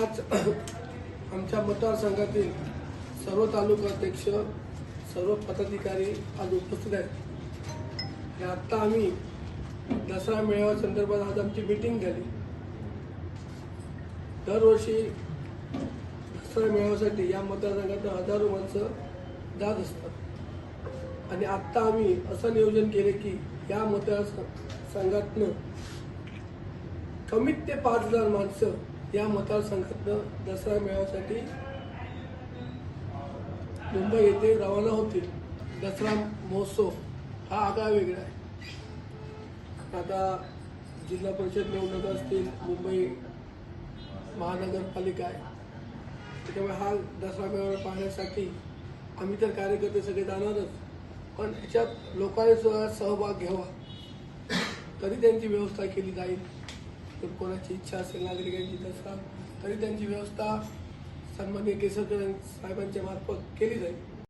आज आमच्या मतदारसंघातील सर्व तालुका अध्यक्ष सर्व पदाधिकारी आज उपस्थित आहेत. आणि आत्ता आम्ही दसरा मेळाव्या संदर्भात आज आमची मीटिंग झाली. दरवर्षी दसरा मेळाव्यासाठी या मतदारसंघातून हजारो माणसं जात असतात. आणि आत्ता आम्ही असं नियोजन केले की या मतदारसंघातनं कमीत ते पाच हजार माणसं या मतदारसंघातनं दसरा मेळाव्यासाठी मुंबई येथे रवाना होतील. दसरा महोत्सव हा आगळा वेगळा आहे. आता जिल्हा परिषद निवडणुका असतील मुंबई महानगरपालिका आहे. त्याच्यामुळे हा दसरा मेळावा पाहण्यासाठी आम्ही तर कार्यकर्ते सगळे जाणारच. पण ह्याच्यात लोकांनी सुद्धा सहभाग घ्यावा. तरी त्यांची व्यवस्था केली जाईल. जर कोणाची इच्छा असेल नागरिकांची तसा तरी त्यांची व्यवस्था सन्मान्य केसरकर साहेबांच्या मार्फत केली जाईल.